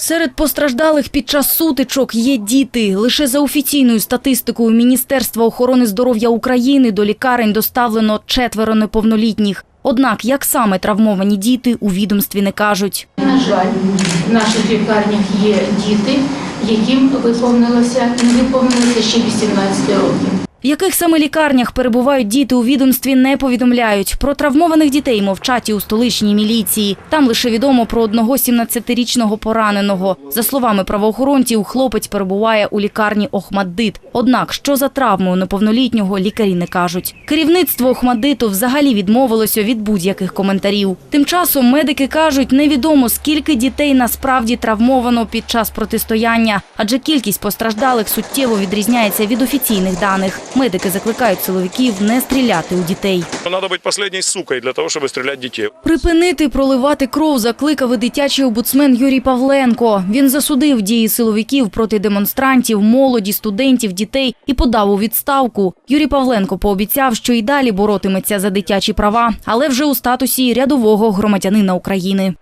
Серед постраждалих під час сутичок є діти. Лише за офіційною статистикою Міністерства охорони здоров'я України до лікарень доставлено четверо неповнолітніх. Однак, як саме травмовані діти у відомстві не кажуть. На жаль, в наших лікарнях є діти, яким виповнилося не виповнилося ще 18 років. В яких саме лікарнях перебувають діти у відомстві не повідомляють. Про травмованих дітей мовчать і у столичній міліції. Там лише відомо про одного 17-річного пораненого. За словами правоохоронців, хлопець перебуває у лікарні Охмаддит. Однак, що за травмою неповнолітнього лікарі не кажуть. Керівництво Охмаддиту взагалі відмовилося від будь-яких коментарів. Тим часом медики кажуть, невідомо скільки дітей насправді травмовано під час протистояння, адже кількість постраждалих суттєво відрізняється від офіційних даних. Медики закликають силовиків не стріляти у дітей. Надо быть последней сукой для того, чтобы стрелять в детей. Припинити проливати кров закликав і дитячий обуцмен Юрій Павленко. Він засудив дії силовиків проти демонстрантів, молоді, студентів, дітей і подав у відставку. Юрій Павленко пообіцяв, що й далі боротиметься за дитячі права, але вже у статусі рядового громадянина України.